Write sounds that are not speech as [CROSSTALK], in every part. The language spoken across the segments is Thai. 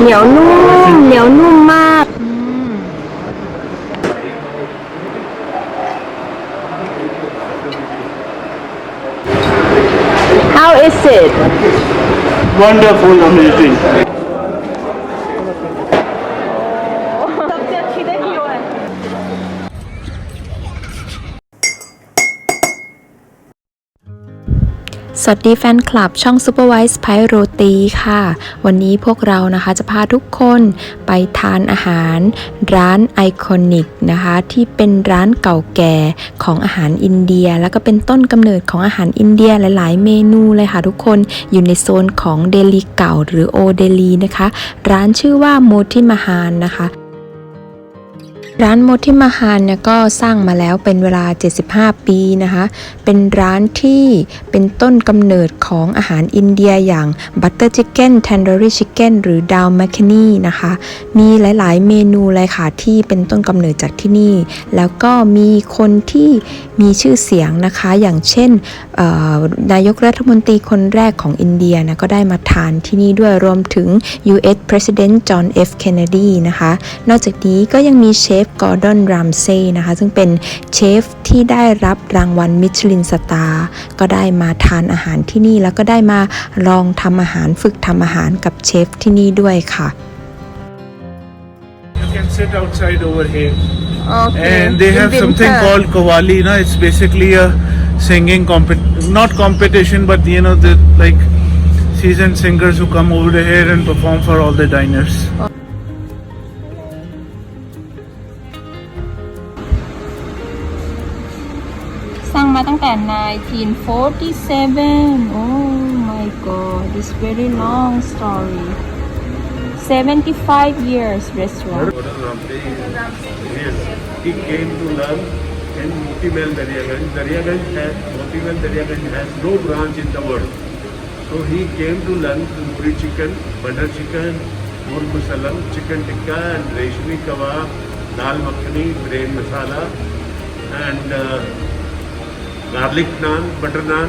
เหนียวนุ่ม เหนียวนุ่มมาก How is it Wonderful, amazing. สวัสดีแฟนคลับช่อง Supervise p i โรตีค่ะ วันนี้พวกเรานะคะจะพาทุกคนไปทานอาหาร ร้านไอคอนิกนะคะ ที่เป็นร้านเก่าแก่ของอาหารอินเดีย แล้วก็เป็นต้นกำเนิดของอาหารอินเดียหลาย ๆ เมนูเลยค่ะทุกคนอยู่ในโซนของเดลีเก่าหรือโอเดลีนะคะ ร้านชื่อว่าโมทิมฮานนะคะ ร้านโมทิมาฮานเนี่ยก็สร้างมาแล้วเป็นเวลา 75 ปีนะคะ เป็นร้านที่เป็นต้นกำเนิดของอาหารอินเดียอย่างบัตเตอร์ชิคเก้น t ทน d อรี่ชิคเก้นหรือดาวแมคคนีนะคะ มีหลายๆ เมนูเลยค่ะที่เป็นต้นกำเนิดจากที่นี่ แล้วก็มีคนที่มีชื่อเสียงนะคะ อย่างเช่นนายกรัฐมนตรีคนแรกของอินเดียนะก็ได้มาทานที่นี่ด้วยรวมถึง U.S. President John F. Kennedy นะคะ นอกจากนี้ก็ยังมีเชฟกอร์ดอนรามเซ่นะคะ ซึ่งเป็นเชฟที่ได้รับรางวัลมิชลินสตาร์ก็ได้มาทานอาหารที่นี่ แล้วก็ได้มาลองทำอาหารฝึกทำอาหารกับเชฟที่นี่ด้วยค่ะ You can sit outside over here. Okay. And they In have something winter. called Kawali, no? It's basically a singing compet not competition, but you know, the like seasoned singers who come over here and perform for all the diners. มาตั้งแต่ 1947 Oh my god this very long story 75 years restaurant Yes, he came to learn in Motimal Daryaganj. Daryaganj has, Motimal Daryaganj has no branch in the world. So he came to learn puri chicken, butter chicken, murg salam, chicken tikka and reshmi kebab, dal makhani, brain masala and uh, garlic naan butter naan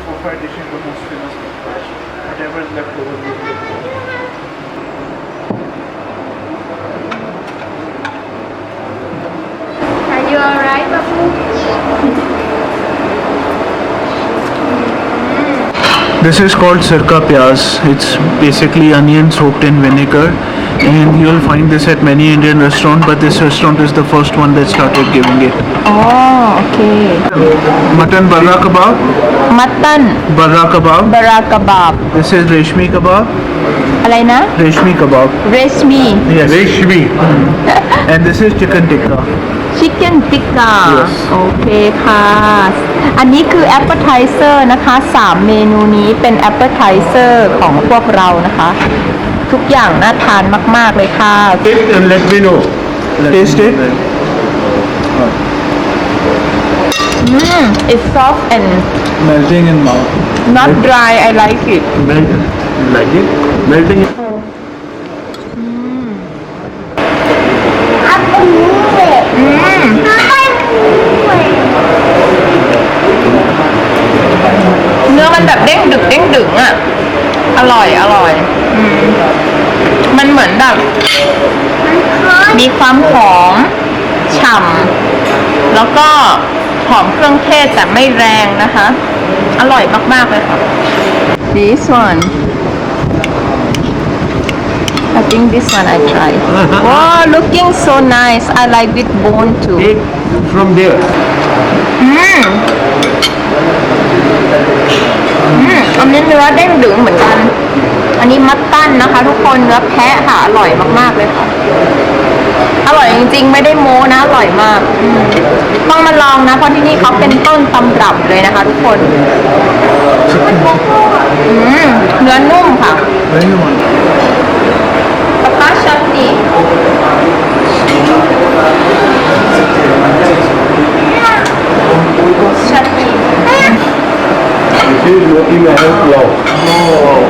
order for five dishes, the most famous. Whatever is left over, Are you alright Babu This is called sirka pyas. It's basically onion soaked in vinegar and you'll find this at many Indian restaurants. but this restaurant is the first one that started giving it. Oh, okay. Mutton barra kebab. Mutton. Barra kebab. Barra kebab. This is reshmi kebab. Alaina? Reshmi kebab. Reshmi. Yes. Reshmi. Hmm. and this is chicken tikka. ชิคเก้นติกกา Yes โอเคค่ะ อันนี้คือแอปเป r ร i z e r นะคะ3เมนูนี้เป็นแอปเป r ร i z e r ของพวกเรานะคะ ทุกอย่างน่าทานมาก ๆ เลยค่ะ Taste and let me know. Taste it. Mm, it's soft and Melting in mouth. not dry I like it Melt. Like it? Melting. เนื้อมันแบบเด้งดึกเด้งดึงอะ อร่อยอร่อยอืมมันเหมือนแบบ มีความหอมฉ่ำแล้วก็หอมเครื่องเทศแต่ไม่แรงนะคะ อร่อยมาก ๆ เลยค่ะ This one I think this one I try Wow looking so nice I like with bone too Take from there. อืมอืมอันนี้เนื้อเด้งดึงเหมือนกัน อันนี้มัตตันนะคะ ทุกคนเนื้อแพะค่ะอร่อยมากๆเลยค่ะ อร่อยจริงๆ ไม่ได้โม้นะ อร่อยมาก ต้องมาลองนะ เพราะที่นี่เขาเป็นต้นตำรับเลยนะคะ ทุกคนเนื้อนุ่มค่ะเนื้อนุ่มปะป้าชันนี่ชันนี่ Filho, e meu irmão.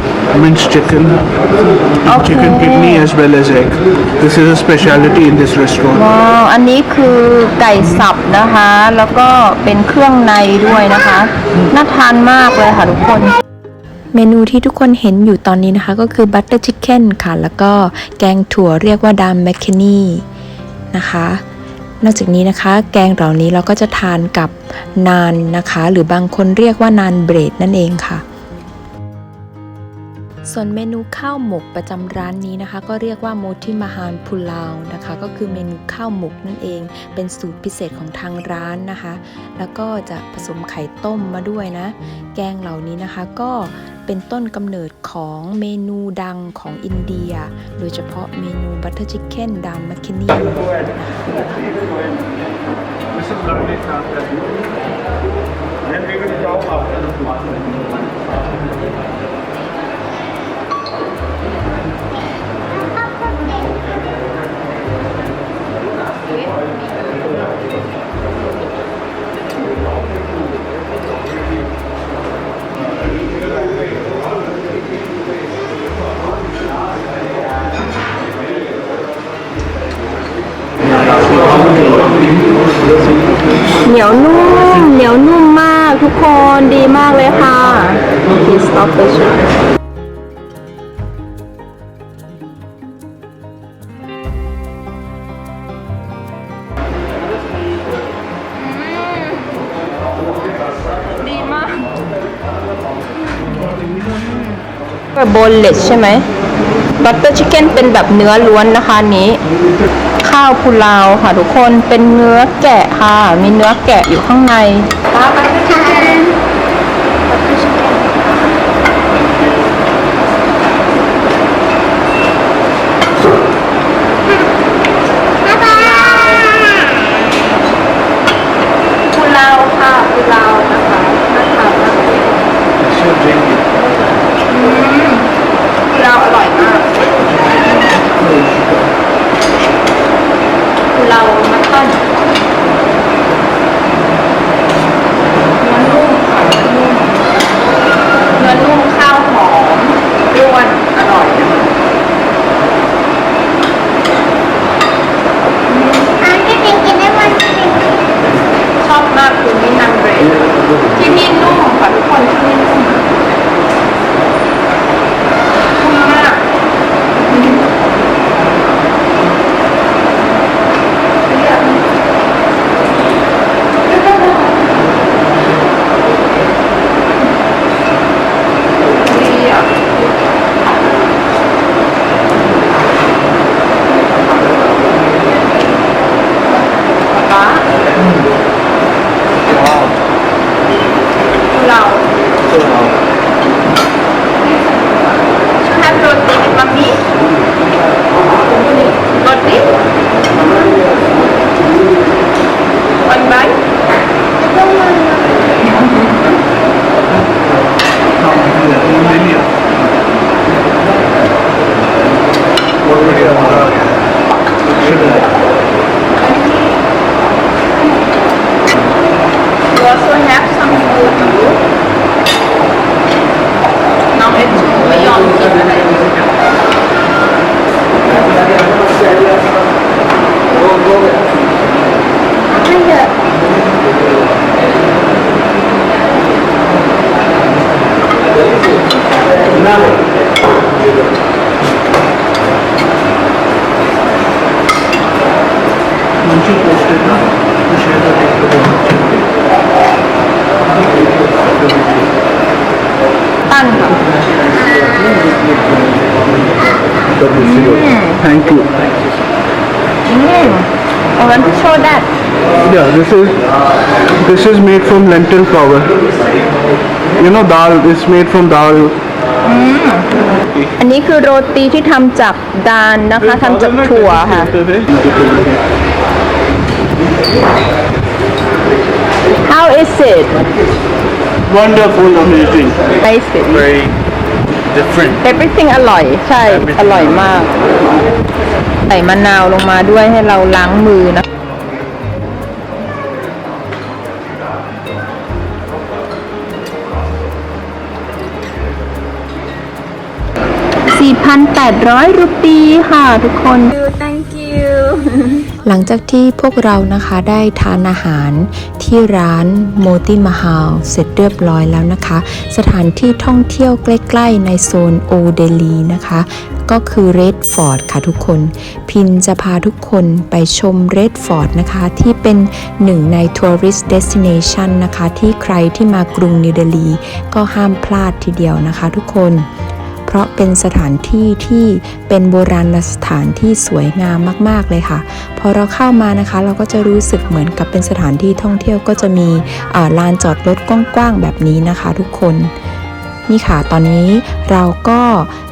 minced chicken, chicken kidney as well as egg. This is a specialty in this restaurant. อ๋ออันนี้คือไก่สับนะคะ แล้วก็เป็นเครื่องในด้วยนะคะ น่าทานมากเลยค่ะทุกคน เมนูที่ทุกคนเห็นอยู่ตอนนี้นะคะ ก็คือบัตเตอร์ชิคเก้นค่ะ แล้วก็แกงถั่วเรียกว่าดามแมคเคนีนะคะ นอกจากนี้นะคะ แกงเหล่านี้เราก็จะทานกับนานนะคะ หรือบางคนเรียกว่านานเบรดนั่นเองค่ะ ส่วนเมนูข้าวหมกประจำร้านนี้นะคะ ก็เรียกว่าโมทิมาฮานพุลาวนะคะ ก็คือเมนูข้าวหมกนั่นเอง เป็นสูตรพิเศษของทางร้านนะคะ แล้วก็จะผสมไข่ต้มมาด้วยนะ แกงเหล่านี้นะคะก็เป็นต้นกำเนิดของเมนูดังของอินเดีย โดยเฉพาะเมนูบัตเตอร์ชิคเก้นดามมัคคินี This is garlic naan. Please stop the show ดีมากบบโบนเลสใช่ไหมบัตเตอร์ชิคเก้นเป็นแบบเนื้อล้วนนะคะนี้ ข้าวพุลาวค่ะทุกคนเป็นเนื้อแกะค่ะ มีเนื้อแกะอยู่ข้างในบัตเตอร์ชิคเ Thank you. อืม I want to show that Yeah, this is this is made from lentil flour. You know, dal is made from dal. อันนี้คือโรตีที่ทำจากดานนะคะทำจากถั่วค่ะ How is it Wonderful, amazing. Nice Very different. Everything อร่อย ใช่ Everything อร่อยมาก ใส่มะนาวลงมาด้วยให้เราล้างมือนะ 4,800 รูปีค่ะทุกคน thank you หลังจากที่พวกเรานะคะได้ทานอาหารที่ร้านโมติมาฮาลเสร็จเรียบร้อยแล้วนะคะ สถานที่ท่องเที่ยวใกล้ๆในโซนโอเดลีนะคะ ก็คือเรดฟอร์ดค่ะทุกคน พินจะพาทุกคนไปชมเรดฟอร์ดนะคะ ที่เป็นหนึ่งในทัวริสต์เดสติเนชันนะคะ ที่ใครที่มากรุงนิวเดลีก็ห้ามพลาดทีเดียวนะคะทุกคน เพราะเป็นสถานที่ที่เป็นโบราณสถานที่สวยงามมาก ๆ เลยค่ะ พอเราเข้ามานะคะ เราก็จะรู้สึกเหมือนกับเป็นสถานที่ท่องเที่ยวก็จะมีลานจอดรถกว้างๆแบบนี้นะคะ ทุกคนนี่ค่ะ ตอนนี้เราก็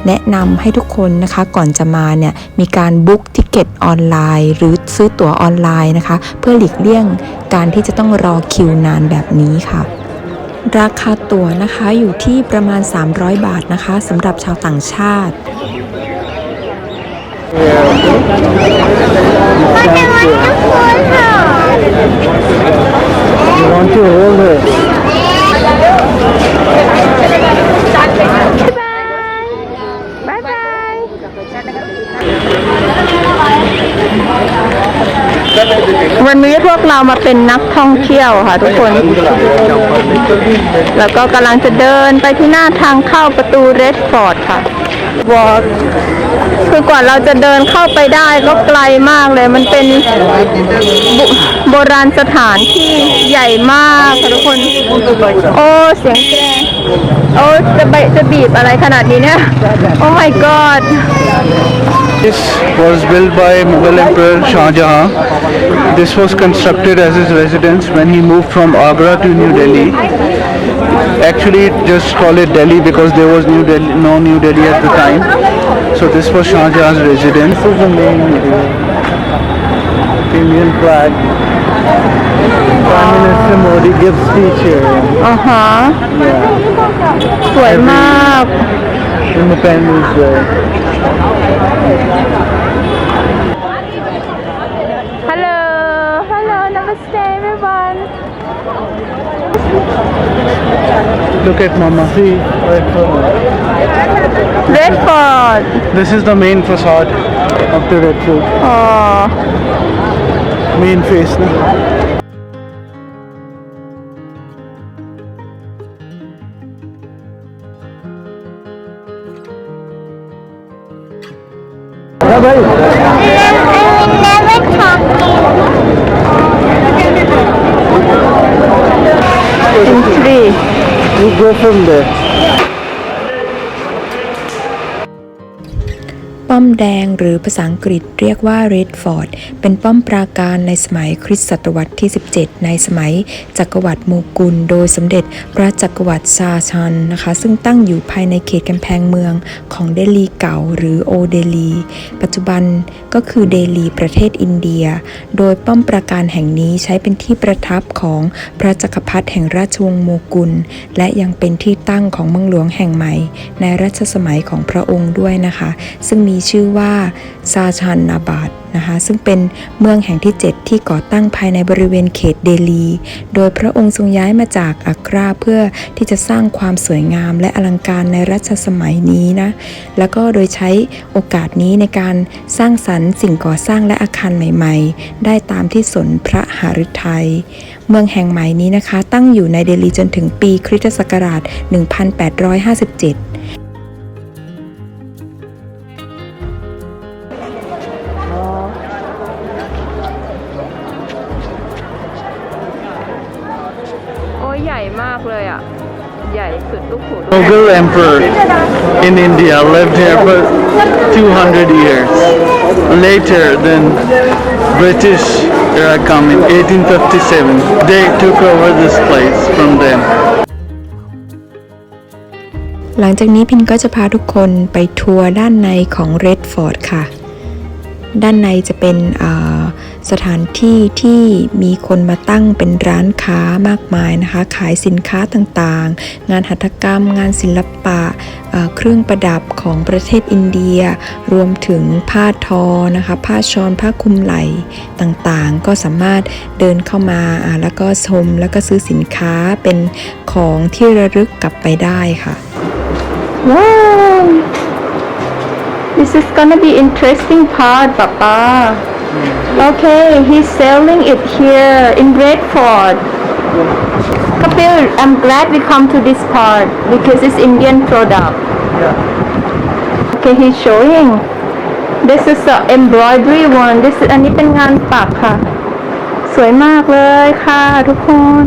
แนะนำให้ทุกคนนะคะ ก่อนจะมาเนี่ย มีการบุ๊กทิเก็ตออนไลน์ หรือซื้อตั๋วออนไลน์นะคะ เพื่อหลีกเลี่ยงการที่จะต้องรอคิวนานแบบนี้ค่ะ ราคาตั๋วนะคะอยู่ที่ประมาณ 300 บาทนะคะสำหรับชาวต่างชาติ You want to hold her? วันนี้พว กเรามาเป็นนักท่องเที่ยวค่ะทุกคน แล้วก็กำลังจะเดินไปที่หน้าทางเข้าประตูเรดฟอร์ดค่ะวอล์คือกว่าเราจะเดินเข้าไปได้ก็ไกลมากเลย มันเป็นโบราณสถานที่ใหญ่มากค่ะทุกคน โอ้เสียงแตรโอ้จะไปจะบีบอะไรขนาดนี้เนี่ย โอ้ my god This was built by Mughal Emperor Shah Jahan. This was constructed as his residence when he moved from Agra to New Delhi. Actually, just call it Delhi because there was New Delhi, no New Delhi at the time. So this was Shah Jahan's residence. This is the main uh, Indian flag. Prime Minister Modi gives speech here. Uh huh. Yeah. Every Independence Day. Hello Hello Namaste everyone Look at Mama. See, Red Fort This is the main facade of the Red Fort. อ๋อ Main face. Na? Yeah, bhai. Century You go from there. แดงหรือภาษาอังกฤษเรียกว่า Red Fort เป็นป้อมปราการในสมัยคริสตศตวรรษที่ 17 ในสมัยจักรวรรดิโมกุล โดยสมเด็จพระจักรวรรดิซาชันนะคะ ซึ่งตั้งอยู่ภายในเขตกำแพงเมืองของเดลีเก่าหรือโอเดลี ปัจจุบันก็คือเดลีประเทศอินเดีย โดยป้อมปราการแห่งนี้ใช้เป็นที่ประทับของพระจักรพรรดิแห่งราชวงศ์โมกุล และยังเป็นที่ตั้งของเมืองหลวงแห่งใหม่ ในรัชสมัยของพระองค์ด้วยนะคะ ซึ่งมีชื่อว่าซาชันนาบาดนะคะซึ่งเป็นเมืองแห่งที่ 7 ที่ก่อตั้งภายในบริเวณเขตเดลี โดยพระองค์ทรงย้ายมาจากอักราเพื่อที่จะสร้างความสวยงามและอลังการในรัชสมัยนี้นะแล้วก็โดยใช้โอกาสนี้ในการสร้างสรรค์สิ่งก่อสร้างและอาคารใหม่ๆ ได้ตามที่สนพระหฤทัยเมืองแห่งใหม่นี้นะคะ ตั้งอยู่ในเดลีจนถึงปีคริสตศักราช 1857 ใหญ่มากเลยอะ ใหญ่สุดลูกหูลูก Mughal emperor in India lived here for 200 years. Later, then British era come in 1857. They took over this place from them. หลังจากนี้พินก็จะพาทุกคนไปทัวร์ด้านในของ Red Fort ค่ะ ด้านในจะเป็นอ่า สถานที่ที่มีคนมาตั้งเป็นร้านค้ามากมายนะคะ ขายสินค้าต่างๆ งานหัตถกรรม งานศิลปะ เครื่องประดับของประเทศอินเดีย รวมถึงผ้าทอนะคะ ผ้าชอนผ้าคลุมไหล่ต่างๆ ก็สามารถเดินเข้ามาอ่าแล้วก็ชมแล้วก็ซื้อสินค้าเป็นของที่ระลึกกลับไปได้ค่ะ Wow! This is gonna be interesting part, Papa. Okay, he's selling it here in Bradford. Kapil, I'm glad we come to this part because it's Indian product. Okay, he's showing. This is the embroidery one. This is อันนี้เป็นงานปักค่ะ สวยมากเลยค่ะทุกคน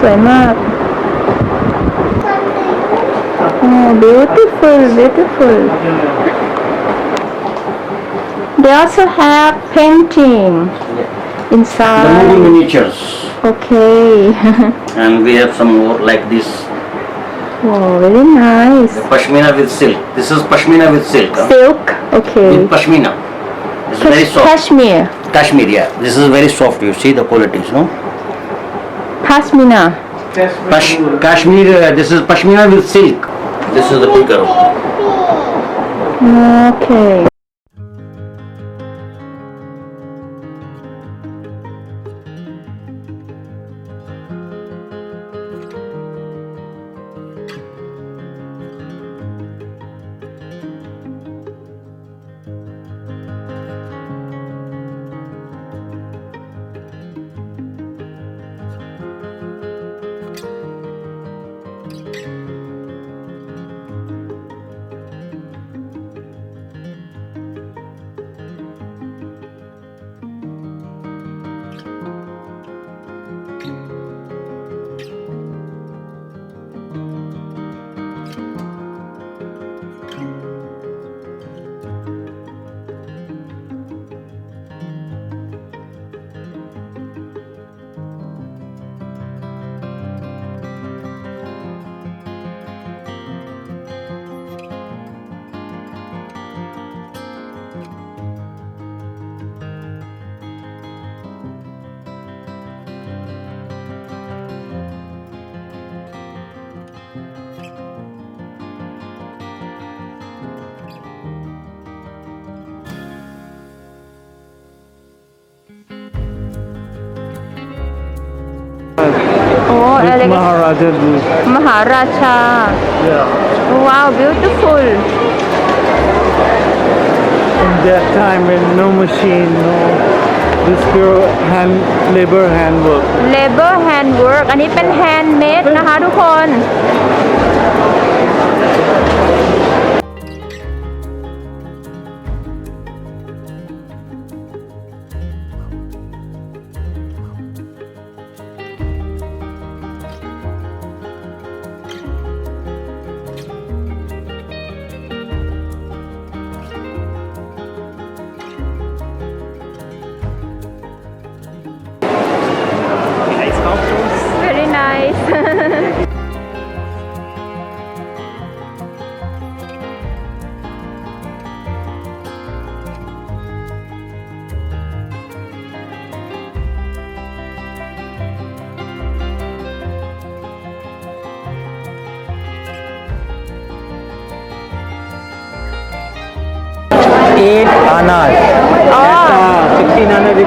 สวยมาก Oh, beautiful, beautiful. They also have painting The movie inside. miniatures. Okay. [LAUGHS] And we have some more like this. wow, very nice. The Pashmina with silk. This is Pashmina with silk. huh? Silk. Okay. With Pashmina. It's very Kash- soft. Kashmir. Kashmir, yeah. This is very soft. You see the qualities, no? Pashmina. Pash, Kashmir, uh, this is Pashmina with silk. This is the picker. Okay. elegant. Maharaja rule. Maharaja. Yeah. Wow, beautiful. In that time when no machine, no this pure hand labor handwork. Labor handwork อันนี้เป็น handmade นะคะทุกคน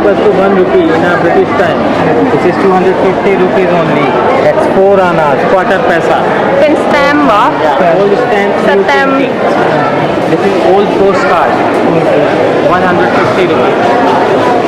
equals to 1 rupee in our British time. This is 250 rupees only. That's 4 anas, quarter paisa. Pin stamp, yeah, old stamp. Stamp. This is old postcard. 150 rupees.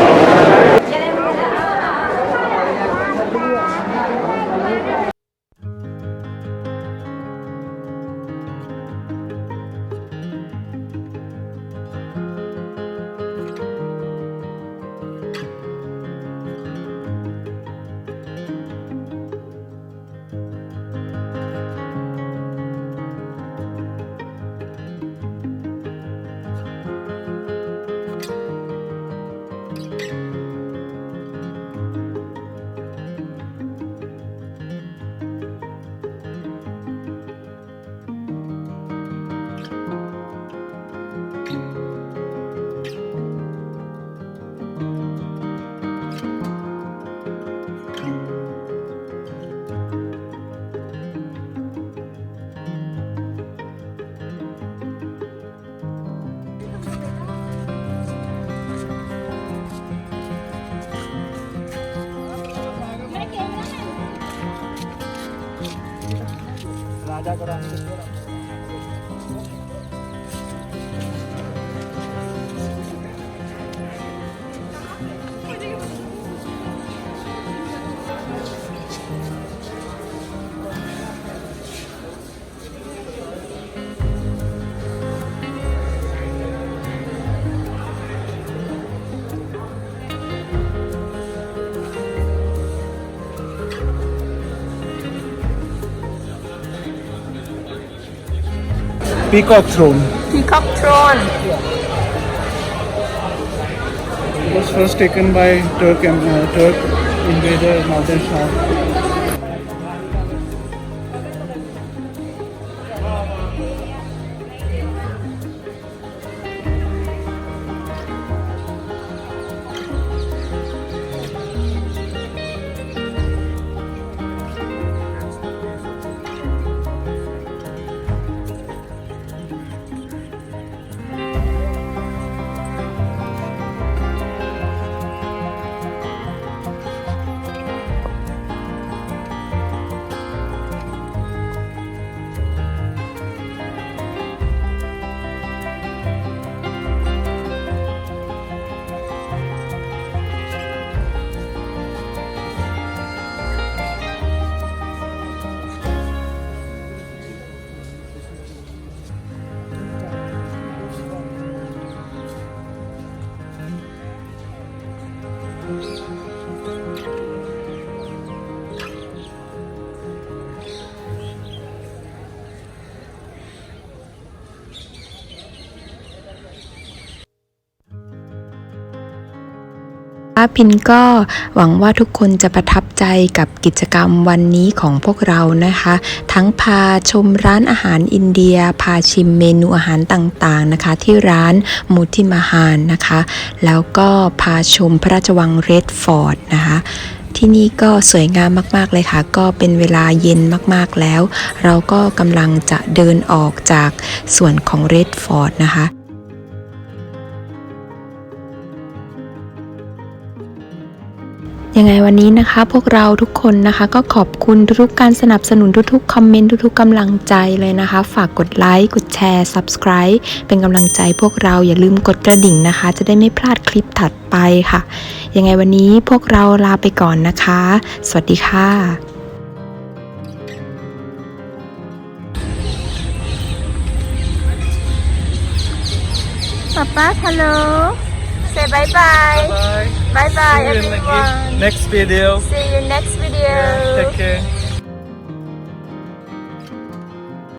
Thank you. Peacock throne. Peacock Throne It was first taken by Turk and uh, Turk invader Nader Shah. ป้าพินก็หวังว่าทุกคนจะประทับใจกับกิจกรรมวันนี้ของพวกเรานะคะ ทั้งพาชมร้านอาหารอินเดีย พาชิมเมนูอาหารต่างๆนะคะ ที่ร้านมูทิมาฮานนะคะ แล้วก็พาชมพระราชวังเรดฟอร์ดนะคะที่นี่ก็สวยงามมาก ๆ เลยค่ะ ก็เป็นเวลาเย็นมาก ๆ แล้ว เราก็กำลังจะเดินออกจากส่วนของเรดฟอร์ดนะคะ ยังไงวันนี้นะคะ พวกเราทุกคนนะคะ ก็ขอบคุณทุกๆการสนับสนุนทุกๆคอมเมนต์ทุกๆกำลังใจเลยนะคะ ฝากกดไลค์กดแชร์ Subscribe เป็นกำลังใจพวกเราอย่าลืมกดกระดิ่งนะคะ จะได้ไม่พลาดคลิปถัดไปค่ะ ยังไงวันนี้พวกเราลาไปก่อนนะคะ สวัสดีค่ะ Papa hello say bye bye bye bye everyone Next video. see you in next video Take care.